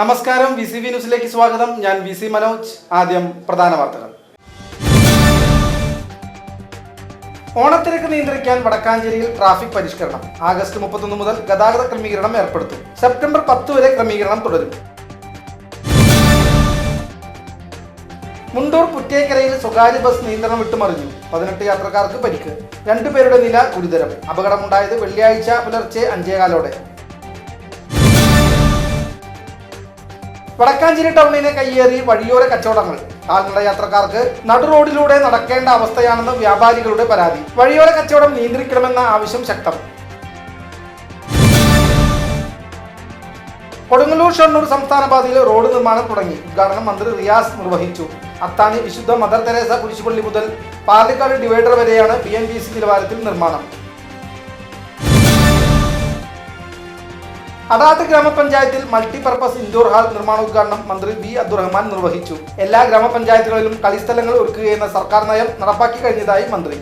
നമസ്കാരം V C V ന്യൂസിലേക്ക് സ്വാഗതം. ഞാൻ വി സി മനോജ് ആദ്യം പ്രധാന വാർത്തകൾ. ഓണത്തിരക്ക് നിയന്ത്രിക്കാൻ വടക്കാഞ്ചേരിയിൽ ട്രാഫിക് പരിഷ്കരണം. ആഗസ്റ്റ് മുപ്പത്തൊന്ന് മുതൽ ഗതാഗത ക്രമീകരണം ഏർപ്പെടുത്തും. സെപ്റ്റംബർ പത്ത് വരെ ക്രമീകരണം തുടരും. മുണ്ടൂർ പുറ്റേക്കരയിൽ സ്വകാര്യ ബസ് നിയന്ത്രണം വിട്ടുമറിഞ്ഞു. പതിനെട്ട് യാത്രക്കാർക്ക് പരിക്ക്. രണ്ടുപേരുടെ നില ഗുരുതരം. അപകടമുണ്ടായത് വെള്ളിയാഴ്ച പുലർച്ചെ അഞ്ചേകാലോടെ. വടക്കാഞ്ചേരി ടൗണിനെ കയ്യേറി വഴിയോര കച്ചവടങ്ങൾ. കാൽനട യാത്രക്കാർക്ക് നടു റോഡിലൂടെ നടക്കേണ്ട അവസ്ഥയാണെന്ന് വ്യാപാരികളുടെ പരാതി. വഴിയോര കച്ചവടം നിയന്ത്രിക്കണമെന്ന ആവശ്യം ശക്തം. കൊടുങ്ങല്ലൂർ ഷണ്ണൂർ സംസ്ഥാന പാതയിൽ റോഡ് നിർമ്മാണം തുടങ്ങി. ഉദ്ഘാടനം മന്ത്രി റിയാസ് നിർവഹിച്ചു. അത്താണി വിശുദ്ധ മദർ തെരേസ കുരിശുപള്ളി മുതൽ പാലക്കാട് ഡിവൈഡർ വരെയാണ് ബി എൻ ബി സി നിലവാരത്തിൽ നിർമ്മാണം. അടാത്ത് ഗ്രാമപഞ്ചായത്തിൽ മൾട്ടിപർപ്പസ് ഇൻഡോർ ഹാൾ നിർമ്മാണോദ്ഘാടനം മന്ത്രി ബി അബ്ദുറഹ്മാൻ നിർവഹിച്ചു. എല്ലാ ഗ്രാമപഞ്ചായത്തുകളിലും കളിസ്ഥലങ്ങൾ ഒരുക്കുകയെന്ന സർക്കാർ നയം നടപ്പാക്കി കഴിഞ്ഞതായി മന്ത്രി.